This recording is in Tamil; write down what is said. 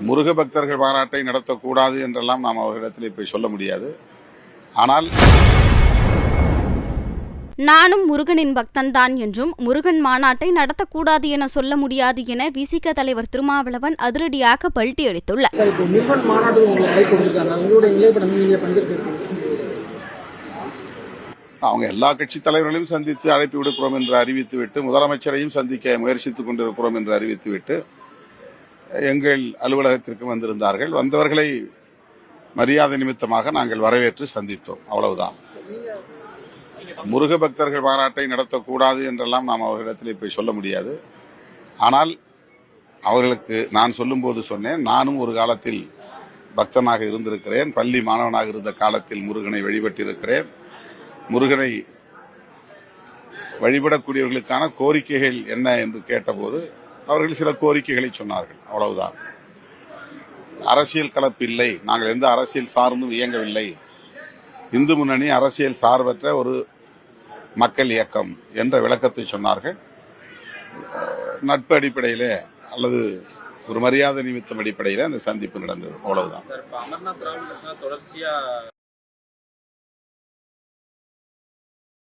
முருக பக்தர்கள் மாநாட்டை நடத்தக்கூடாது என்றெல்லாம் நாம் அவர்களிடத்தில் போய் சொல்ல முடியாது. ஆனால் நானும் முருகனின் பக்தன்தான் என்றும் முருகன் மாநாட்டை நடத்தக்கூடாது என சொல்ல முடியாது என விசிக தலைவர் திருமாவளவன் அதிரடியாக பல்டி அடித்துள்ளார். அவங்க எல்லா கட்சி தலைவர்களையும் சந்தித்து அழைப்பு விடுக்கிறோம் என்று அறிவித்துவிட்டு முதலமைச்சரையும் சந்திக்க முயற்சித்துக் கொண்டிருக்கிறோம் என்று அறிவித்துவிட்டு எங்கள் அலுவலகத்திற்கு வந்திருந்தார்கள். வந்தவர்களை மரியாதை நிமித்தமாக நாங்கள் வரவேற்று சந்தித்தோம். அவ்வளவுதான். முருக பக்தர்கள் பாராட்டை நடத்தக்கூடாது என்றெல்லாம் நாம் அவர்களிடத்தில் போய் சொல்ல முடியாது. ஆனால் அவர்களுக்கு நான் சொல்லும்போது சொன்னேன் நானும் ஒரு காலத்தில் பக்தனாக இருந்திருக்கிறேன் பள்ளி மாணவனாக இருந்த காலத்தில் முருகனை வழிபட்டிருக்கிறேன். முருகனை வழிபடக்கூடியவர்களுக்கான கோரிக்கைகள் என்ன என்று கேட்டபோது அவர்கள் சில கோரிக்கைகளை சொன்னார்கள். அவ்வளவுதான். அரசியல் கலப்பு இல்லை. நாங்கள் எந்த அரசியல் சார்ந்தும் இயங்கவில்லை. இந்து முன்னணி அரசியல் சார்பற்ற ஒரு மக்கள் இயக்கம் என்ற விளக்கத்தை சொன்னார்கள். நட்பு அடிப்படையிலே அல்லது ஒரு மரியாதை நிமித்தம் அடிப்படையில் அந்த சந்திப்பு நடந்தது. அவ்வளவுதான்.